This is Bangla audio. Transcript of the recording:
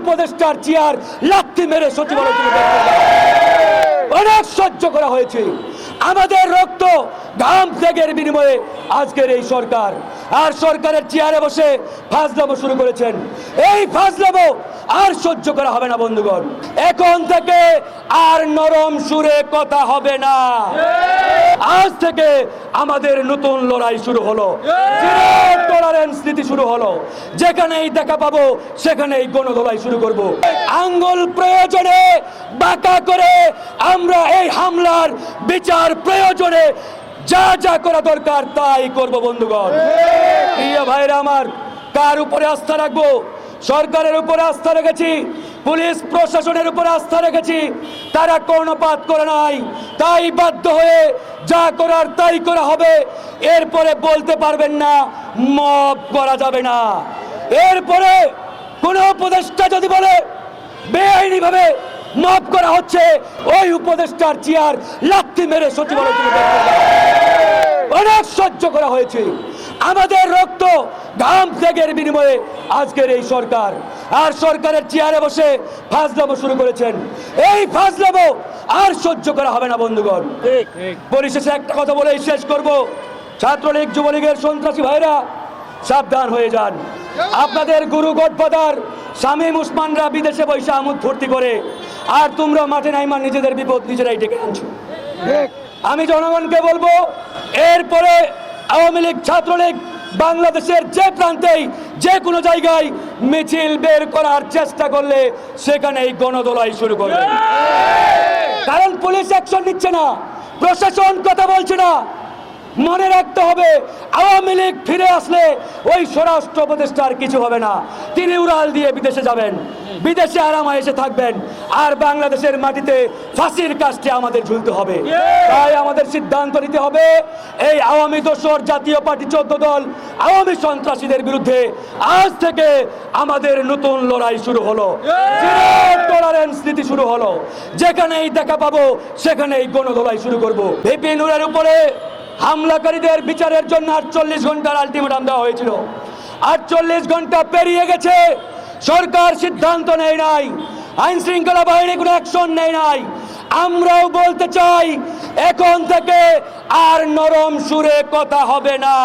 উপদেষ্টার চেয়ার লাত্তি মেরে সচিবালয়। অনেক সহ্য করা হয়েছে। আমাদের রক্ত ঘাম ত্যাগের বিনিময়ে আজকের এই সরকার। আর সরকারের চেয়ারে বসে ফাজলামো শুরু করেছেন। এই ফাজলামো আর সহ্য করা হবে না, বন্ধুগণ। এখন থেকে আর নরম সুরে কথা হবে না। আজ থেকে আমাদের নতুন লড়াই শুরু হলো। টলারেন্স শুরু হলো। যেখানেই দেখা পাবো, সেখানেই গণদোলাই শুরু করব। আঙ্গুল প্রয়োজনে বাঁকা করে আমরা এই হামলার বিচার প্রয়োজনে যা যা করা দরকার তাই করব, বন্ধুগণ। প্রিয় ভাইরা আমার, কার উপরে আস্থা রাখব? সরকারের উপরে আস্থা রেখেছি, পুলিশ প্রশাসনের উপরে আস্থা রেখেছি, তারা কর্ণপাত করে নাই, তাই বাধ্য হয়ে যা করার তাই করা হবে, এরপরে বলতে পারবেন না, মব করা যাবে না। এরপরে কোন উপদেষ্টা যদি বলে বেআইনি ভাবে মব করা হচ্ছে, ওই উপদেষ্টার চেয়ার লাত্তি মেরে সচিবালয় অনেক সহ্য করা হয়েছে। আমাদের রক্ত ঘাম ত্যাগের বিনিময়ে আজকের এই সরকার। আর সরকারের চেয়ারে বসে ফাজলামো শুরু করেছেন। এই ফাজলামো আর সহ্য করা হবে না বন্ধুগণ। পরিশেষে একটা কথা বলে শেষ করব। ছাত্রলীগ যুবলীগের সন্ত্রাসী ভাইরা সাবধান হয়ে যান। আপনাদের গুরু গডফাদার শামীম উসমানরা বিদেশে বৈশা আমুদ ফুর্তি করে। আর তোমরা মাঠে নাইমার নিজেদের বিপদ নিজেরাই ডেকে আনছো। আমি জনগণকে বলব এরপরে আওয়ামী লীগ ছাত্রলীগ বাংলাদেশের যে প্রান্তেই যে কোনো জায়গায় মিছিল বের করার চেষ্টা করলে সেখানেই গণদোলাই শুরু করবে। কারণ পুলিশ অ্যাকশন নিচ্ছে না প্রশাসন কথা বলছে না। মনে রাখতে হবে আওয়ামী লীগ ফিরে আসলে ওই স্বরাষ্ট্র উপদেষ্টার কিছু হবে না। তিনি উড়াল দিয়ে বিদেশে যাবেন। বিদেশে আরামা এসে থাকবেন। আর বাংলাদেশের মাটিতে ফাঁসির কাজটি আমাদের ঝুলতে হবে। তাই আমাদের সিদ্ধান্ত নিতে হবে, এই আওয়ামী দোসর জাতীয় পার্টি চোদ্দ দল আওয়ামী সন্ত্রাসীদের বিরুদ্ধে আজ থেকে আমাদের নতুন লড়াই শুরু হলো। টলারেন্স শুরু হলো। যেখানেই দেখা পাবো, সেখানেই গণদোলাই শুরু করব। ভিপি নুরের উপরে হামলাকারীদের বিচারের জন্য আটচল্লিশ ঘণ্টার আলটিমেটাম দেওয়া হয়েছিল। আটচল্লিশ ঘণ্টা পেরিয়ে গেছে। সরকার সিদ্ধান্ত নেয় নাই। আইন শৃঙ্খলা বাহিনী কোনো অ্যাকশন নেয় নাই। আমরাও বলতে চাই, এখন থেকে আর নরম সুরে কথা হবে না।